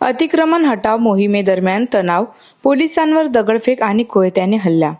अतिक्रमण हटाव मोहिमेदरम्यान तणाव पोलिसांवर दगडफेक आणि कोयत्याने हल्ला.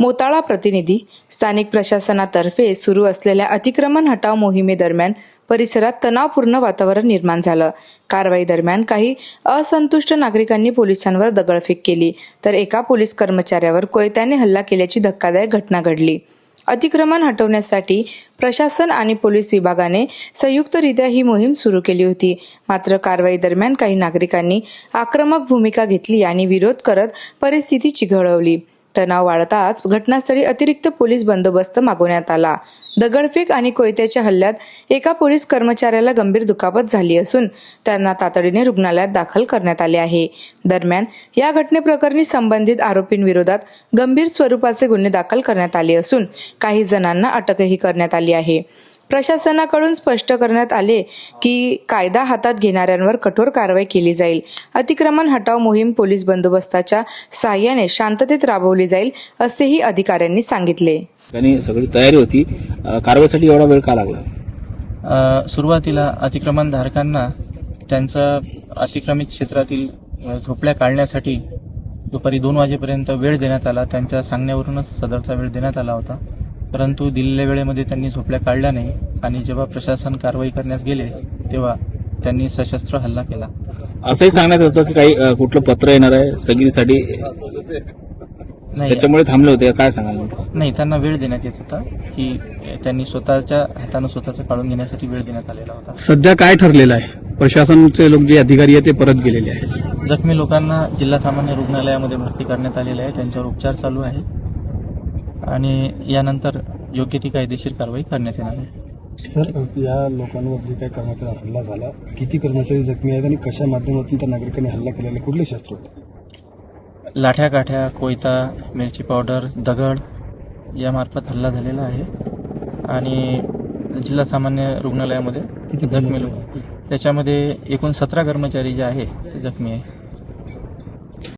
मोताळा प्रतिनिधी स्थानिक प्रशासनातर्फे सुरू असलेल्या अतिक्रमण हटाव मोहिमेदरम्यान परिसरात तणावपूर्ण वातावरण निर्माण झालं. कारवाई दरम्यान काही असंतुष्ट नागरिकांनी पोलिसांवर दगडफेक केली तर एका पोलीस कर्मचाऱ्यावर कोयत्याने हल्ला केल्याची धक्कादायक घटना घडली. अतिक्रमण हटवण्यासाठी प्रशासन आणि पोलीस विभागाने संयुक्तरित्या ही मोहीम सुरू केली होती. मात्र कारवाई दरम्यान काही नागरिकांनी आक्रमक भूमिका घेतली आणि विरोध करत परिस्थिती चिघळवली तणाव वाढताच घटनास्थळी अतिरिक्त पोलीस बंदोबस्त मागवण्यात आला. दगडफेक आणि कोयत्याच्या हल्ल्यात एका पोलीस कर्मचाऱ्याला गंभीर दुखापत झाली असून त्यांना तातडीने रुग्णालयात दाखल करण्यात आले आहे. दरम्यान या घटनेप्रकरणी संबंधित आरोपींविरोधात गंभीर स्वरूपाचे गुन्हे दाखल करण्यात आले असून काही जणांना अटकही करण्यात आली आहे. प्रशासनाकडून स्पष्ट करण्यात आले की कायदा हातात घेणाऱ्यांवर कठोर कारवाई केली जाईल. अतिक्रमण हटाव मोहीम पोलीस बंदोबस्ताच्या साहाय्याने शांततेत राबवली जाईल असेही अधिकाऱ्यांनी सांगितले. सगळी तयारी होती. कारवाईसाठी एवढा वेळ का लागला? सुरुवातीला अतिक्रमणधारकांना त्यांचा अतिक्रमित क्षेत्रातील झोपड्या काढण्यासाठी दुपारी दोन वाजेपर्यंत वेळ देण्यात आला. त्यांच्या सांगण्यावरूनच सदरचा वेळ देण्यात आला होता. परंतु दिलेल्या वेळेमध्ये त्यांनी झोपड्या काढल्या नाही. आणि जेव्हा प्रशासन कारवाई करण्यास गेले तेव्हा त्यांनी सशस्त्र हल्ला केला. असंही सांगण्यात होतं की काही अ, कुठलं पत्र येणार आहे स्थगितीसाठी? नाही. त्याच्यामुळे थांबले होते काय सांगाल? नाही त्यांना वेळ देण्यात येत होता की अ, त्यांनी स्वतःच्या हातानं स्वतःचं काढून घेण्यासाठी वेळ देण्यात आलेला होता. सध्या काय ठरलेलं आहे? प्रशासनचे लोक जे अधिकारी आहेत ते परत गेलेले आहेत. जखमी लोकांना जिल्हा सामान्य रुग्णालयामध्ये भरती करण्यात आलेले आहे. त्यांच्यावर उपचार चालू आहे. आणि यानंतर योग्य ती कायदेशीर कारवाई करण्यात येणार आहे. सर या लोकांवर जे काही कर्मचारी हल्ला झाला किती कर्मचारी जखमी आहेत आणि कशा माध्यमातून त्या नागरिकांनी हल्ला केलेला? कुठले शस्त्र होते? लाठ्या काठ्या कोयता मिरची पावडर दगड यामार्फत हल्ला झालेला आहे. आणि जिल्हा सामान्य रुग्णालयामध्ये किती जखमी लोक. त्याच्यामध्ये एकूण सतरा कर्मचारी जे आहे ते जखमी आहे